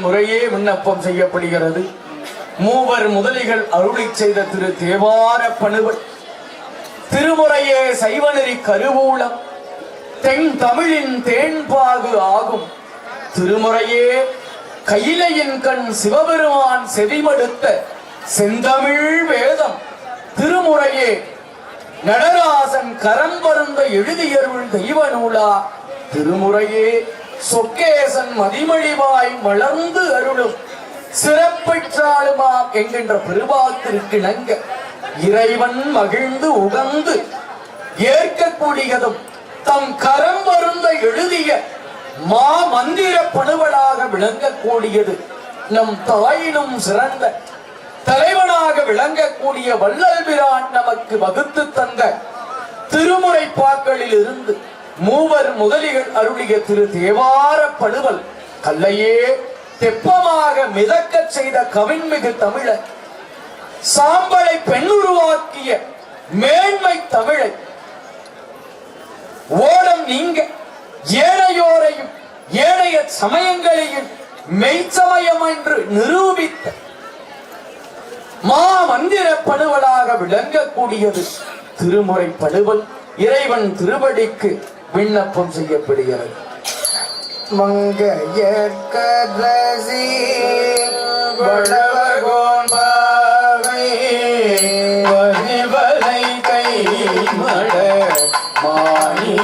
முறையே விண்ணப்பம் செய்யப்படுகிறது. மூவர் முதலிகள் அருளி செய்த திரு தேவார பணுவல் திருமுறையே சைவநெறி கருவூலம். தென் தமிழின் தேன்பாகு ஆகும். திருமுறையே கையிலையின் கண் சிவபெருமான் செவிமடுத்த செந்தமிழ் வேதம். திருமுறையே நடராசன் கரம்பருந்த எழுதியருள் தெய்வ நூலா திருமுறையே சொக்கேசன் மதிமழிவாய் வளர்ந்து அருளும். சிறப்பெற்றாளுமாம் என்கின்ற பெருவாத்திற்கு இறைவன் மகிழ்ந்து உகந்து ஏற்கக்கூடியதும் தம் கரம் வருந்த எழுதிய மா மந்திர பணுவலாக விளங்கக்கூடியது. நம் தாயினும் சிறந்த தலைவனாக விளங்கக்கூடிய வள்ளல் பிரான் நமக்கு வகுத்து தந்த திருமுறை பாக்களில் இருந்து மூவர் முதலிகள் அருளிய திரு தேவார பழுவல் கல்லையே தெப்பமாக மிதக்கச் செய்த கவின்மிகு தமிழர் சாம்பலை பெண்ணுருவாக்கிய மேன்மை தமிழை ஓடம் நீங்க ஏனையோரையும் ஏனைய சமயங்களையும் மெய்ச்சமயம் என்று நிரூபித்த மா மந்திர படுவலாக விளங்கக்கூடியது திருமுறை பழுவல். இறைவன் திருவடிக்கு விண்ணப்பம் செய்யப்படுகிறது. மங்கையற்கரசி வளவகோன் பாவை வரிவலை கை மட மாணி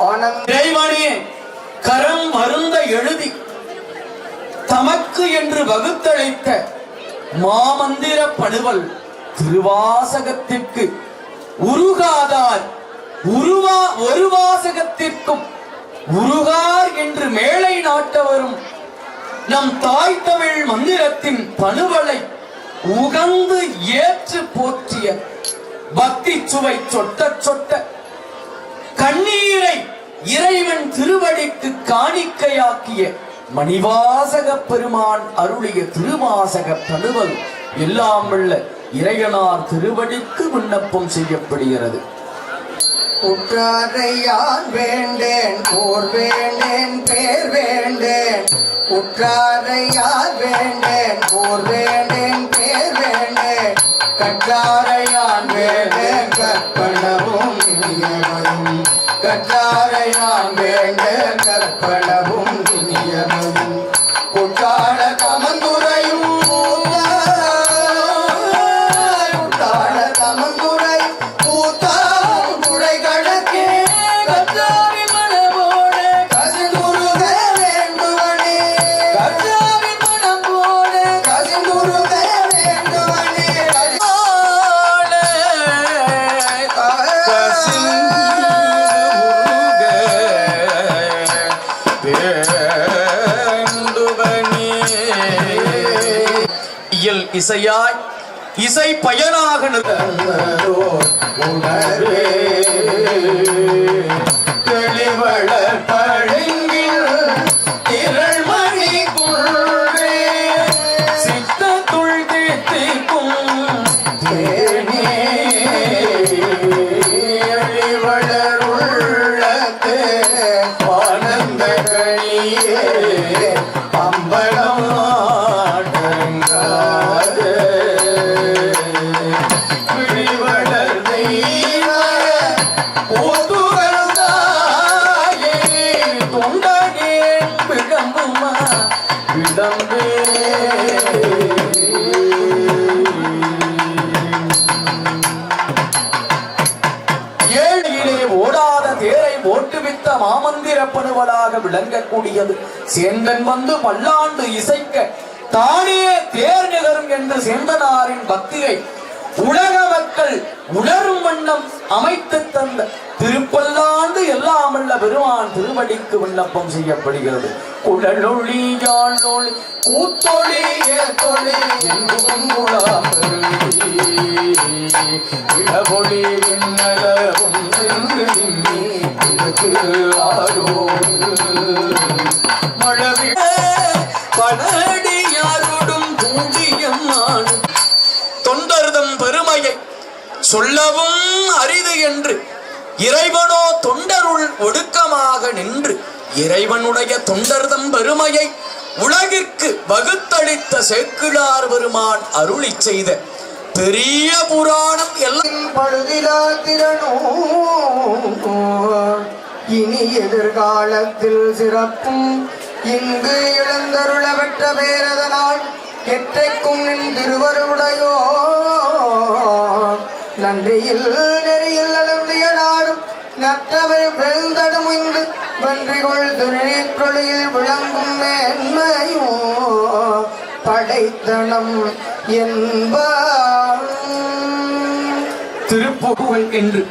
இறைவனே கரம் மருந்த எழுதி தமக்கு என்று வகுத்தளித்த மாமந்திர படுவல் திருவாசகத்திற்கு உருகாதார் உருவா ஒரு வாசகத்திற்கும் உருகார் என்று மேலை நாட்டவரும் நம் தாய் தமிழ் மந்திரத்தின் பணுவலை உகந்து ஏற்று போற்றிய பக்தி சுவை சொட்ட சொட்ட கண்ணீரை இறைவன் திருவடிக்கு காணிக்கையாக்கிய மணிவாசக பெருமான் அருளிய திருவாசக தழுவல் எல்லாம் உள்ள இறையனார் திருவடிக்கு விண்ணப்பம் செய்யப்படுகிறது. உற்றாரையான் வேண்டேன் போர் வேண்டேன் பேர் வேண்டேன். உற்றாரையார் வேண்டேன் போர் வேண்டேன் வேண்டேன் கற்றாரையான் வேண்டேன் கற்பனவும் இனியவரும் கற்றாரையான் வேண்டேன் கற்பனவும் இனியவரும் பயனாக நிற்க உணர்வே. தெளிவளர் போட்டு வித்த மாமந்திர பணுவலாக விளங்கக்கூடியது. சேந்தன் வந்து பல்லாண்டு இசைக்க தானே தேர் நிகரும் என்று சேந்தனாரின் பக்தியை உலக மக்கள் உணரும் வண்ணம் அமைத்து தந்த திருப்பல்லாண்டு எல்லாமல்ல பெருமான் திருவடிக்கு விண்ணப்பம் செய்யப்படுகிறது. குழலொளி யாழொளி கூத்தொளி ஏத்தொளி எங்கும் குழாமருளி இளவொளி நின்று எனக்கு ஆரோ இருக்கு ஆரோடு மழவி படடியாரோடும் தொண்டர்தம் பெருமையை சொல்லவும் அரிது என்று இறைவனோ தொண்டருள் ஒடுக்கமாக நின்று இறைவனுடைய தொண்டர்தம் பெருமையை உலகிற்கு வகுத்தளித்த சேக்கிழார் பெருமான் அருளிச் செய்த பெரிய புராணம் எல்லாம். பழுதிலா திறனோ இனி எதிர்காலத்தில் சிறப்பும் இங்கு இழந்தருள பெற்ற பேரதனால் எற்றைக்கும் நின் திருவருடையோ நன்றியில் நெறியில் அலர்ந்திய நாடும் நற்றவை பெருந்தடும் இங்கு வென்றிகொள் துணிக்கொழியில் விளங்கும் மேன்மையோ படைத்தனம் என்பார் திருப்புகழ் என்று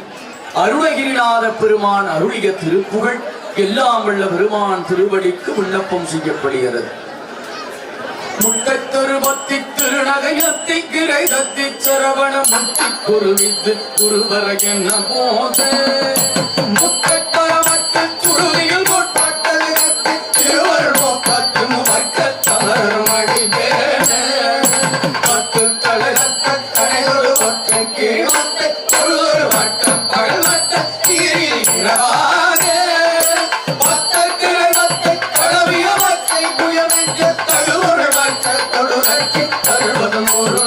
அருணகிரிநாத பெருமான் அருளிய திருப்புகழ் எல்லாம் உள்ள பெருமான் திருவடிக்கு விண்ணப்பம் செய்யப்படுகிறது. முட்டத்தொரு பத்தி திருநகையத்தி கிரை தத்தி சரவண முத்தி குருவித்து குருவர என்ன போத முட்டத்தரமத்து வட்ட தொழுகட்சி தருவதும் ஒரு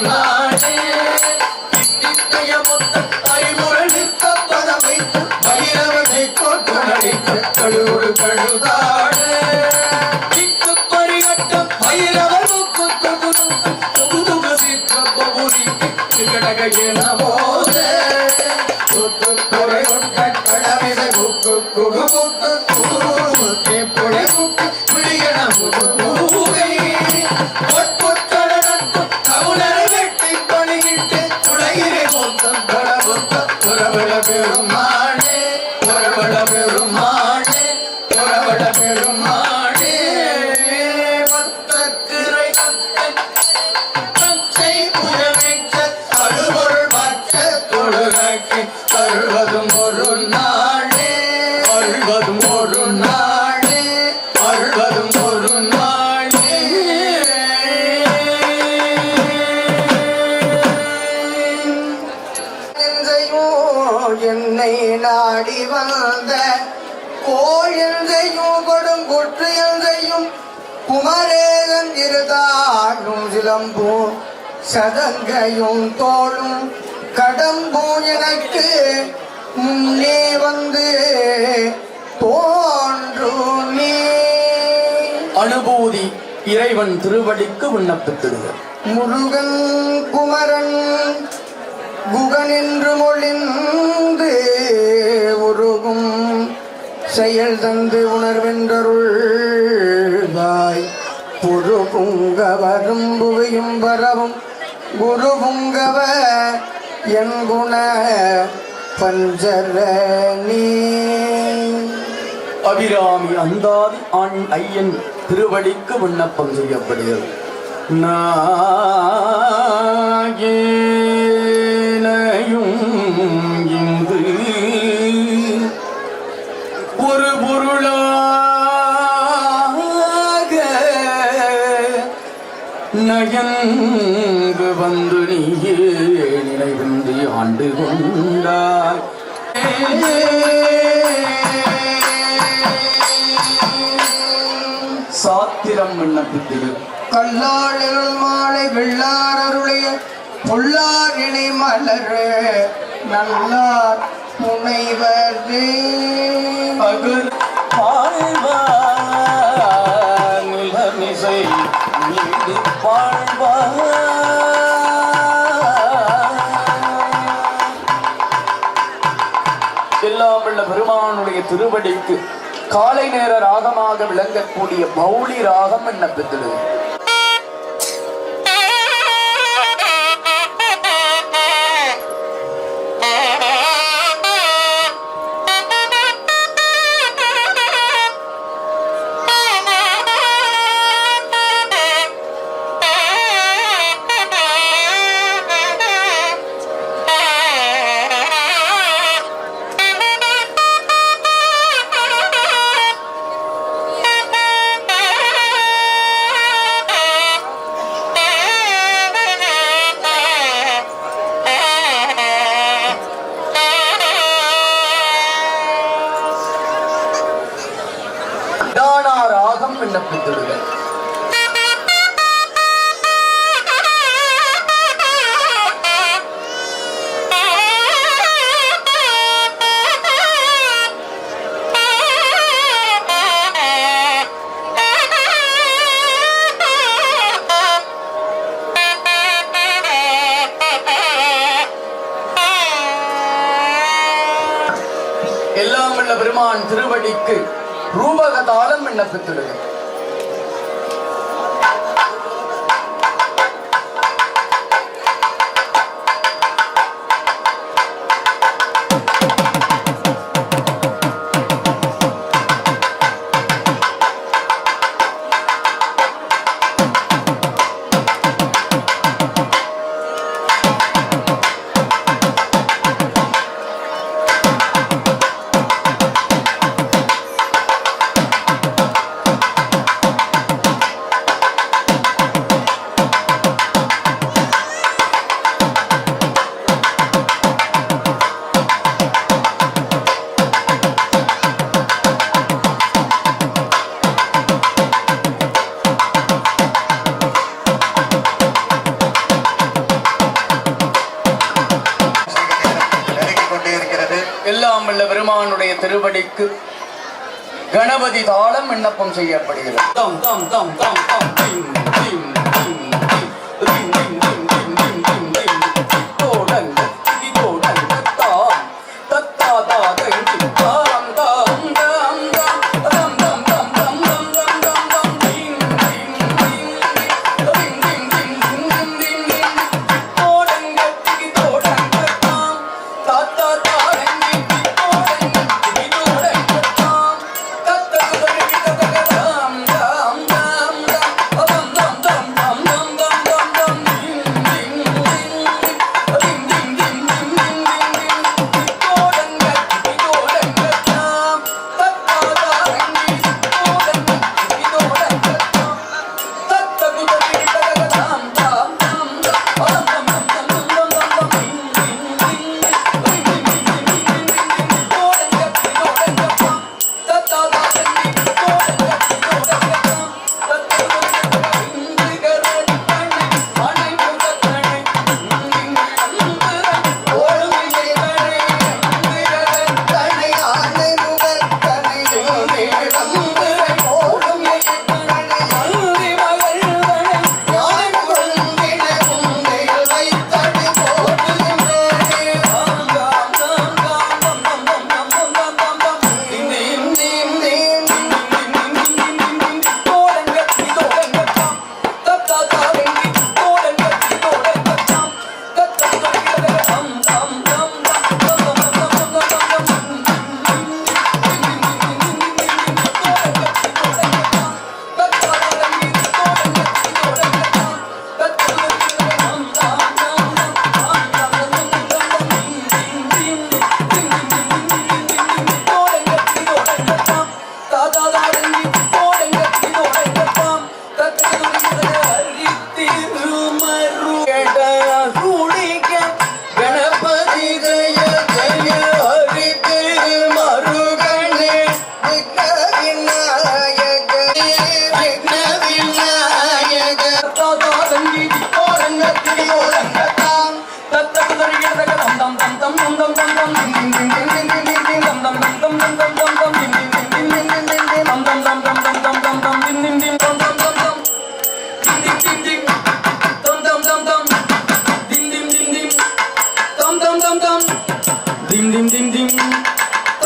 குமரேகன் இருதாடும் சிலம்பூ சதங்கையும் தோளும் கடம்பூ எனக்கு முன்னே வந்து தோன்றுமே அனுபூதி இறைவன் திருவடிக்கு விண்ணப்பித்திடுக முருகன் குமரன் குகன் என்று மொழிந்து உருகும் செயல் தந்து உணர்வென்றருள்வாய் புரு புங்கவரும் புவியும் வரவும் குரு புங்கவ என் குண பஞ்சரணி அபிராமி அந்தாதி ஆண் ஐயன் திருவடிக்கு விண்ணப்பம் செய்யப்படுகிறது நாகே நயங்கு வந்து நீயே நினைவின்றி ஆண்டு கொண்டாய். சாத்திரம் விண்ணப்பித்தது கல்லாளர்கள் மாலை வெள்ளார் அருளைய பொல்லார் இணை மலர் நல்லார் முனைவரே பகல் வாழ்வா நிலமிசை எல்லாம் உள்ள பெருமானுடைய திருவடிக்கு காலை நேர ராகமாக விளங்கக்கூடிய மௌலி ராகம் என்ன பெற்றுள்ளது என்ன எல்லாம் உள்ள பெருமான் திருவடிக்கு ரூபக தாளம்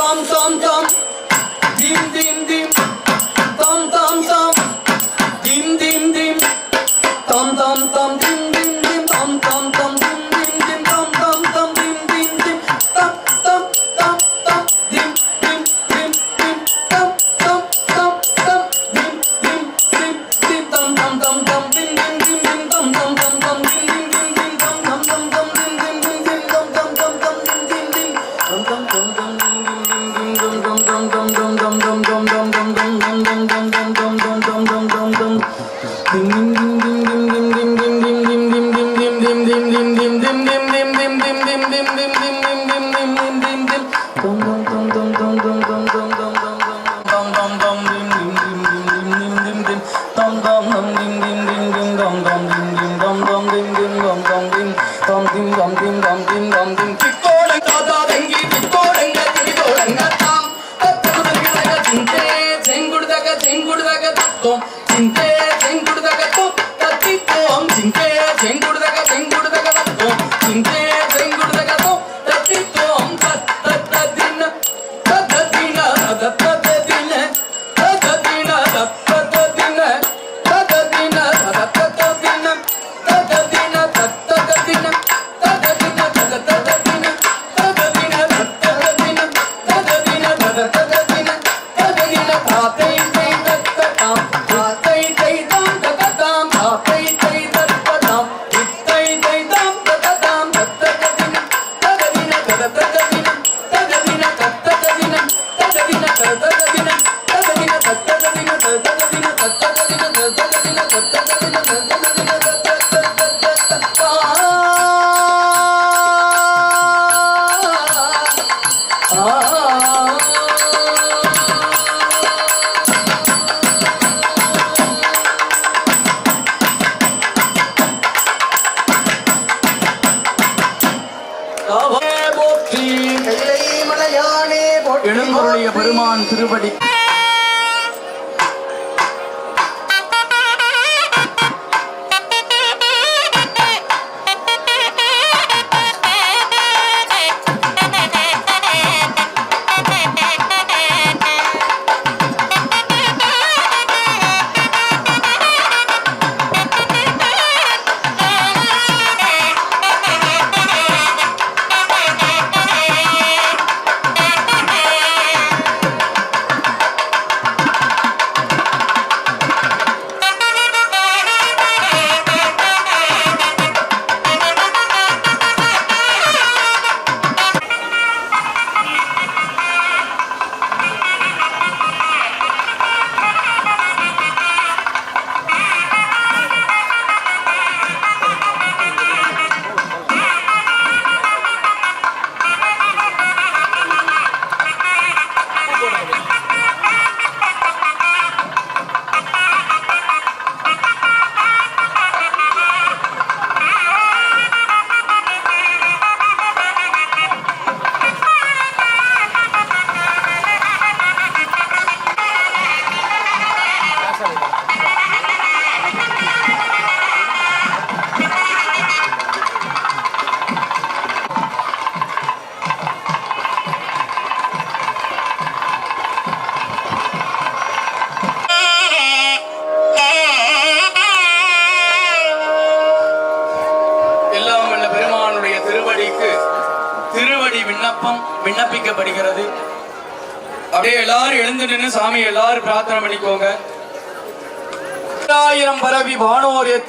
tam tam tam dim dim dim.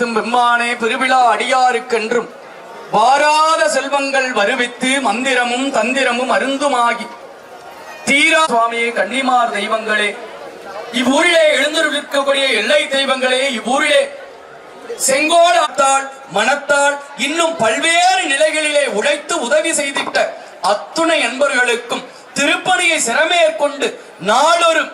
வருவித்தும் பெம்மானே பெருவிழா அடியாருக்கென்றும் வாராத செல்வங்கள் வருவித்து மந்திரமும் தந்திரமும் அருந்துமாகி. தீரா சுவாமியே கன்னிமார் தெய்வங்களே இவ்வூரிலே எழுந்திருக்கக்கூடிய எல்லை தெய்வங்களே இவ்வூரிலே செங்கோலாத்தால் மனத்தால் இன்னும் பல்வேறு நிலைகளிலே உடைத்து உதவி செய்திட்ட அத்துணை நண்பர்களுக்கும் திருப்பணியை சிறமேற்கொண்டு நாளொரு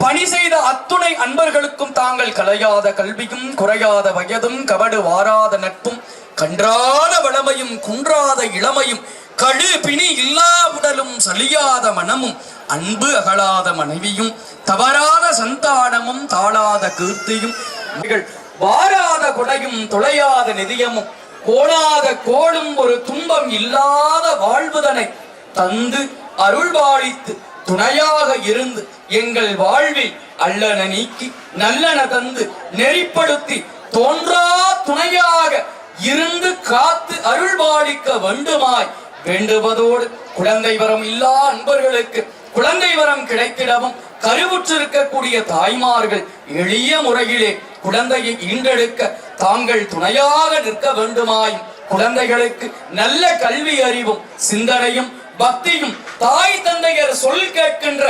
பணி செய்த அத்துணை அன்பர்களுக்கும் தாங்கள் கலையாத கல்வியும் குறையாத வயதும் கபடு வாராத நட்பும் கன்றாத வளமையும் குன்றாத இளமையும் கழு பிணி இல்லா உடலும் சலியாத மனமும் அன்பு அகலாத மனைவியும் தவறாத சந்தானமும் தாழாத கீர்த்தியும் வாராத குடையும் துளையாத நிதியமும் கோளாத கோளும் ஒரு துன்பம் இல்லாத வாழ்வுதனை தந்து அருள்வாளித்து துணையாக இருந்து எங்கள் வாழ்வில் அல்லன நீக்கி நல்லன தந்து நெறிப்படுத்தி தோன்றா துணையாக இருந்து காத்து அருள் அருள்பாலிக்க வேண்டுமாய் வேண்டுவதோடு குழந்தை வரம் இல்லா அன்பர்களுக்கு குழந்தை வரம் கிடைத்திடவும் கருவுற்றிருக்கக்கூடிய தாய்மார்கள் எளிய முறையிலே குழந்தையை ஈண்டெடுக்க தாங்கள் துணையாக நிற்க வேண்டுமாய் குழந்தைகளுக்கு நல்ல கல்வி அறிவும் சிந்தனையும் பக்தியும் தாய் தந்தையர் சொல் கேட்கின்ற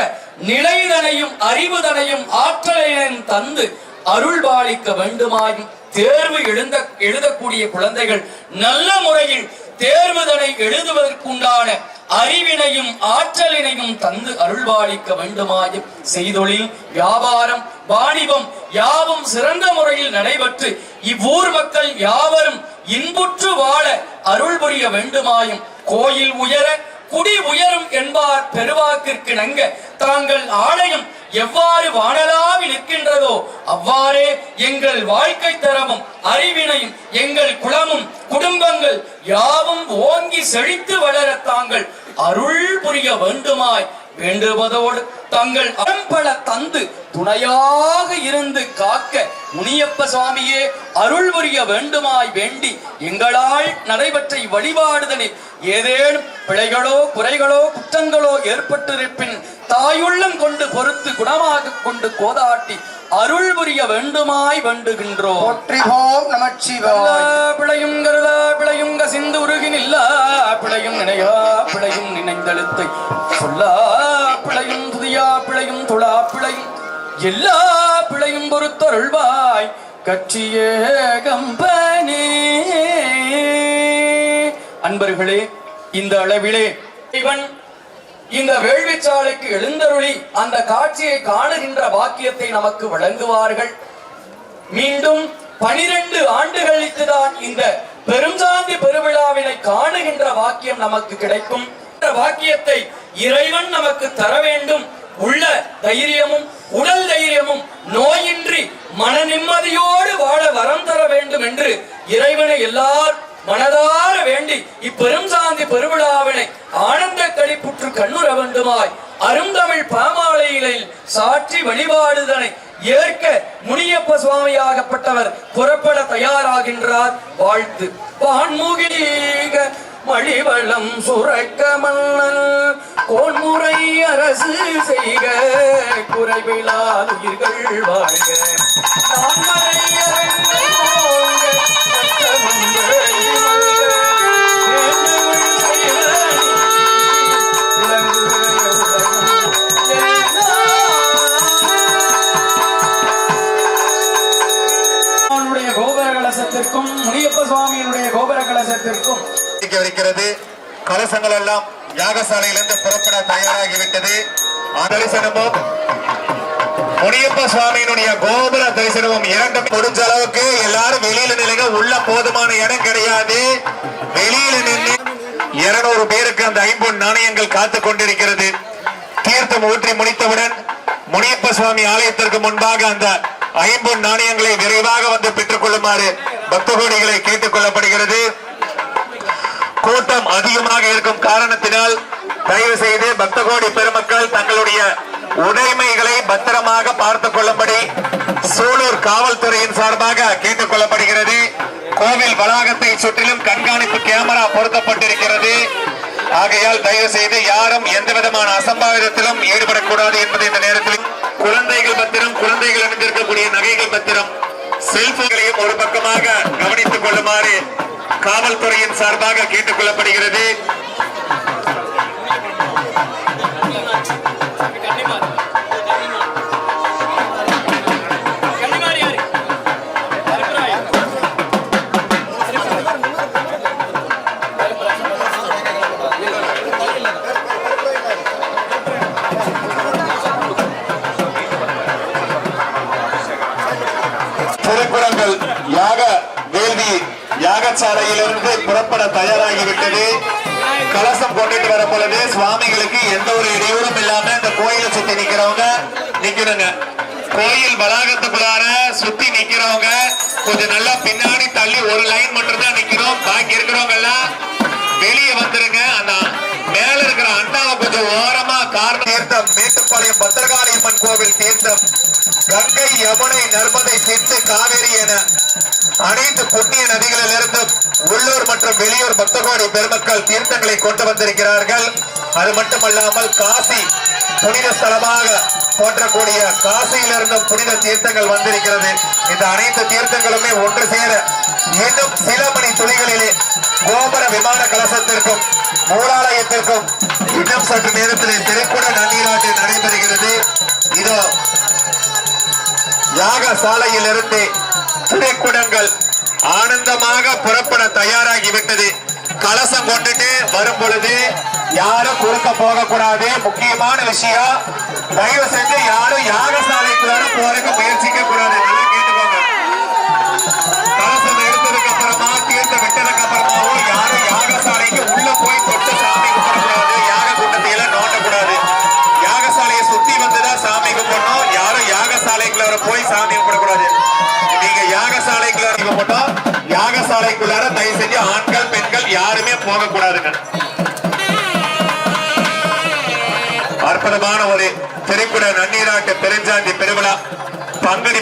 நிலைதனையும் அறிவுதனையும் ஆற்றலையும் தந்து அருள் பாலிக்க வேண்டுமாயும் தேர்வு எழுந்த எழுதக்கூடிய குழந்தைகள் நல்ல முறையில் தேர்வுதனை எழுதுவதற்குண்டான அறிவினையும் ஆற்றலினையும் தந்து அருள்பாலிக்க வேண்டுமாயும் செய்தொழில் வியாபாரம் வாணிபம் யாவும் சிறந்த முறையில் நடைபெற்று இவ்வூர் மக்கள் யாவரும் இன்புற்று வாழ அருள் புரிய வேண்டுமாயும் கோயில் உயர குடி உயரும் என்பார் பெருவாக்கிற்கு நங்க தாங்கள் ஆலயம் எவ்வாறு வானலாவி நிற்கின்றதோ அவ்வாறே எங்கள் வாழ்க்கை தரமும் அறிவினையும் எங்கள் குலமும் குடும்பங்கள் யாவும் ஓங்கி செழித்து வளர தாங்கள் அருள் புரிய வேண்டுமாய் வேண்டுவதோடு தங்கள் அம்பள தந்து துணையாக இருந்து காக்க முனியப்ப சுவாமியே அருள் புரிய வேண்டுமாய் வேண்டி எங்களால் நடைபெற்ற வழிபாடுதலில் ஏதேனும் பிழைகளோ குறைகளோ குற்றங்களோ ஏற்பட்டிருப்பின் தாயுள்ளம் கொண்டு பொறுத்து குணமாக கொண்டு கோதாட்டி அருள் புரிய வேண்டுமாய் வேண்டுகின்றோம். பிழையும் கருதா பிழையும் கசிந்து உருகினில்லா பிழையும் நினையா பிழையும் நினைந்தழுத்தை. சொல்லா பிழையும் துதியா பிழையும் துளா பிழையும். எல்லா பிழையும் பொறுத்தருள்வாய் கட்சியகம்பனே அன்பர்களே இந்த அளவிலே இவன் இந்த வேள்விச்சாலைக்கு எழுந்தருளி அந்த காட்சியை காணுகின்ற வாக்கியத்தை நமக்கு வழங்குவார்கள். மீண்டும் பனிரெண்டு ஆண்டுகளுக்கு தான் இந்த பெருஞ்சாந்தி பெருவிழாவினை காணுகின்ற வாக்கியம் நமக்கு கிடைக்கும். இந்த இறைவன் நமக்கு தர வேண்டும். உள்ள தைரியமும் உடல் தைரியமும் நோயின்றி மன நிம்மதியோடு வாழ வரம் தர வேண்டும் என்று இறைவனை எல்லார் மனதார வேண்டி இப்பெரும் சாந்தி பெருவிழாவினை ஆனந்த கழிப்புற்று கண்ணுற வேண்டுமாய் அருந்தமிழ் பாமாலையிலில் சாற்றி வழிபாடுதனை ஏற்க முனியப்ப சுவாமியாகப்பட்டவர் புறப்பட தயாராகின்றார். வாழ்த்து. வான்முகீக மழிவளம் சுரக்க மன்னன் கோன்முறை அரசு செய்க குறைவிலாத உயிர்கள் வாழ்க. கோபுர கலசத்திற்கும் முனியப்ப சுவாமியினுடைய கோபுர கலசத்திற்கும் இருக்கிறது கலசங்கள் எல்லாம் யாகசாலையிலிருந்து புறப்பட தயாராகிவிட்டது. தரிசனமும் முனியப்ப சுவாமியினுடைய கோபுர தரிசனமும் இரண்டும் முடிஞ்ச அளவுக்கு எல்லாரும் வெளியில நிலைங்க உள்ள போதுமான இடம் கிடையாது. வெளியில நின்று இருநூறு பேருக்கு அந்த ஐம்பொன் நாணயங்கள் காத்து கொண்டிருக்கிறது. தீர்த்தம் ஊற்றி முடித்தவுடன் முனியப்ப சுவாமி ஆலயத்திற்கு முன்பாக அந்த ஐம்பொன் நாணயங்களை விரைவாக வந்து பெற்றுக் கொள்ளுமாறு பக்த கோடிகளை கேட்டுக் கொள்ளப்படுகிறது. கூட்டம் அதிகமாக இருக்கும் காரணத்தினால் தயவு செய்து பக்த கோடி பெருமக்கள் தங்களுடைய உடைமைகளை பத்திரமாக பார்த்துக் கொள்ளும்படி சூலூர் காவல்துறையின் சார்பாக கேட்டுக் கொள்ளப்படுகிறது. கோவில் வளாகத்தை சுற்றிலும் கண்காணிப்பு கேமரா பொருத்தப்பட்டிருக்கிறது. ஆகையால் தயவு செய்து யாரும் எந்த விதமான அசம்பாவிதத்திலும் ஈடுபடக்கூடாது என்பது இந்த நேரத்தில் குழந்தைகள் பத்திரம் குழந்தைகள் அணிந்திருக்கக்கூடிய நகைகள் பத்திரம் செல்போன்களையும் ஒரு பக்கமாக கவனித்துக் கொள்ளுமாறு காவல்துறையின் சார்பாக கேட்டுக் கொள்ளப்படுகிறது. அறையிலிருந்து புறப்பட தயாராகிவிட்டது. கலசம் கொண்டுட்டு வர பொழுது சுவாமிகளுக்கு எந்த ஒரு இடையூறும் இல்லாம இந்த கோயிலை சுத்தி நிக்கிறவங்க நிக்கணுங்க கோயில் வளாகத்துக்குள்ளார சுத்தி நிக்கிறவங்க கொஞ்சம் நல்லா பின்னாடி தள்ளி ஒரு லைன் மட்டும் தான் நிக்கிறோம். பாக்கி இருக்கிறவங்க எல்லாம் வெளியே வந்துருங்க. அந்த மேல இருக்கிற அண்டாவை கொஞ்சம் ஓரமா காரணம் தீர்த்தம் மேட்டுப்பாளையம் பத்திரகாளியம்மன் கோவில் தீர்த்தம் கங்கை யமுனை நர்மதை சிந்து காவேரி என அனைத்து புண்ணிய நதிகளிலிருந்து உள்ளூர் மற்றும் வெளியூர் பக்தகோடி பெருமக்கள் தீர்த்தங்களை கொண்டு வந்திருக்கிறார்கள். அது மட்டுமல்லாமல் காசி புனித ஸ்தலமாக போற்றக்கூடிய காசியிலிருந்தும் புனித தீர்த்தங்கள் வந்திருக்கிறது. இந்த அனைத்து தீர்த்தங்களுமே ஒன்று சேர இன்னும் சில மணி துளிகளிலே கோபுர விமான கலசத்திற்கும் மூலாலயத்திற்கும் இன்னும் சற்று நேரத்தில் திரைப்பட நன்னீராட்டு நடைபெறுகிறது. இதோ யாக சாலையிலிருந்து திரைக்குடங்கள் ஆனந்தமாக புறப்பட தயாராகிவிட்டது. கலசம் கொண்டுட்டு வரும் பொழுது யாரும் குறுக்க போக கூடாது முக்கியமான விஷயம் தயவு செஞ்சு யாரும் யாகசாலைக்குள்ளார போறதுக்கு முயற்சிக்க கூடாது யாகசாலைக்குள்ளார யாகசாலைக்குள்ளார தயவு செஞ்சு ஆண்கள் பெண்கள் யாருமே போக கூடாதுங்க அற்புதமான ஒரு திரைப்பட நன்னீராட்டு பெருஞ்சாந்தி பெருவிழா. பங்குனி